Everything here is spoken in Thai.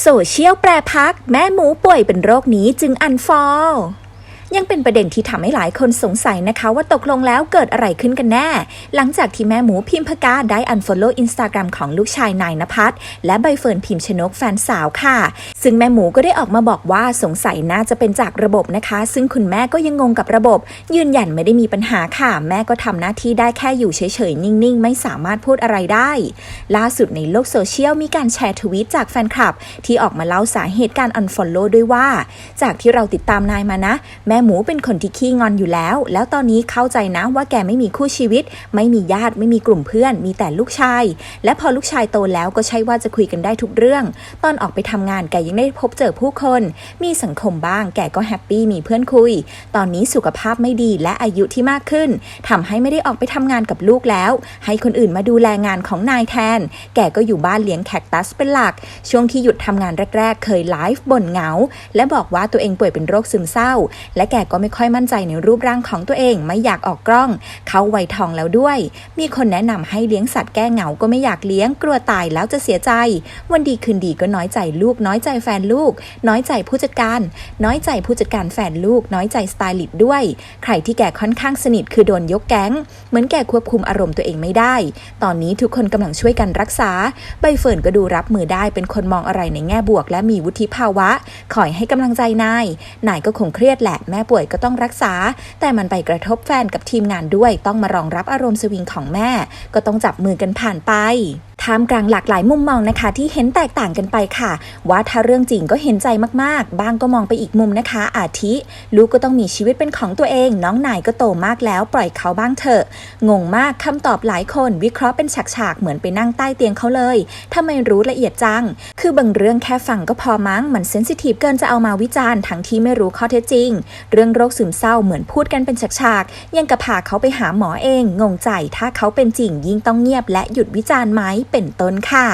โซเชียลแปรพัก แม่หมูป่วยเป็นโรคนี้จึงอันฟอล ยังเป็นประเด็นที่ทำให้หลายคนสงสัยนะคะว่าตกลงแล้วเกิดอะไรขึ้นกันแน่ หลังจากที่แม่หมูพิมพกาได้อันฟอลโล่อินสตาแกรมของลูกชายนายนภัสและใบเฟิร์นพิมพ์ชนกแฟนสาวค่ะ ซึ่งแม่หมูก็ได้ออกมาบอกว่าสงสัยน่าจะเป็นจากระบบนะคะ ซึ่งคุณแม่ก็ยังงงกับระบบ ยืนยันไม่ได้มีปัญหาค่ะ แม่ก็ทำหน้าที่ได้แค่อยู่เฉยๆ นิ่งๆ ไม่สามารถพูดอะไรได้ ล่าสุดในโลกโซเชียลมีการแชร์ทวีตจากแฟนคลับ ที่ออกมาเล่าสาเหตุการอันฟอลโล่ด้วยว่า จากที่เราติดตามนายมานะ แม่หมูเป็นคนที่ขี้งอนอยู่แล้ว แล้วตอนนี้เข้าใจนะว่าแกไม่มีคู่ชีวิต ไม่มีญาติไม่มีกลุ่มเพื่อน มีแต่ลูกชาย และพอลูกชายโตแล้วก็ใช่ว่าจะคุยกันได้ทุกเรื่อง ตอนออกไปทำงานแกยังได้พบเจอผู้คน มีสังคมบ้าง แกก็แฮปปี้มีเพื่อนคุย ตอนนี้สุขภาพไม่ดีและอายุที่มากขึ้นทำให้ไม่ได้ออกไปทำงานกับลูกแล้ว ให้คนอื่นมาดูแลงานของนายแทน แกก็อยู่บ้านเลี้ยงแคคตัสเป็นหลัก ช่วงที่หยุดทำงานแรก ๆ เคยไลฟ์บ่นเหงา และบอกว่าตัวเองป่วยเป็นโรคซึมเศร้า และแกก็ไม่ค่อยมั่นใจในรูปร่างของตัวเองไม่อยากออกกล้อง เขาวัยทองแล้วด้วย มีคนแนะนำให้เลี้ยงสัตว์แก้เหงาก็ไม่อยากเลี้ยงกลัวตายแล้วจะเสียใจ วันดีคืนดีก็น้อยใจลูก น้อยใจแฟนลูก น้อยใจผู้จัดการ น้อยใจผู้จัดการแฟนลูก น้อยใจสไตลิสต์ด้วย ใครที่แกค่อนข้างสนิทคือโดนยกแก๊ง เหมือนแกควบคุมอารมณ์ตัวเองไม่ได้ ตอนนี้ทุกคนกำลังช่วยกันรักษาใบเฟิร์นก็ดูรับมือได้เป็นคนมองอะไรในแง่บวก และมีวุฒิภาวะคอยให้กำลังใจนายนายก็คงเครียดแหละแม่ป่วยก็ต้องรักษา แต่มันไปกระทบแฟนกับทีมงานด้วย ต้องมารองรับอารมณ์สวิงของแม่ ก็ต้องจับมือกันผ่านไป ท่ามกลางหลากหลายมุมมองนะคะ ที่เห็นแตกต่างกันไปค่ะ ว่าถ้าเรื่องจริงก็เห็นใจมากๆ บ้างก็มองไปอีกมุมนะคะ อาทิ ลูกก็ต้องมีชีวิตเป็นของตัวเอง น้องนายก็โตมากแล้วปล่อยเขาบ้างเถอะ งงมากคำตอบหลายคนวิเคราะห์เป็นฉากๆเหมือนไปนั่งใต้เตียงเขาเลยทำไมรู้ละเอียดจัง คือบางเรื่องแค่ฟังก็พอมั้งมันเซนซิทีฟเกินจะเอามาวิจารณ์ทั้งที่ไม่รู้ข้อเท็จจริง เรื่องโรคซึมเศร้าเหมือนพูดกันเป็นฉากๆยังกระพาเขาไปหาหมอเอง งงใจถ้าเขาเป็นจริงยิ่งต้องเงียบและหยุดวิจารณ์ไหมเป็นต้นค่ะ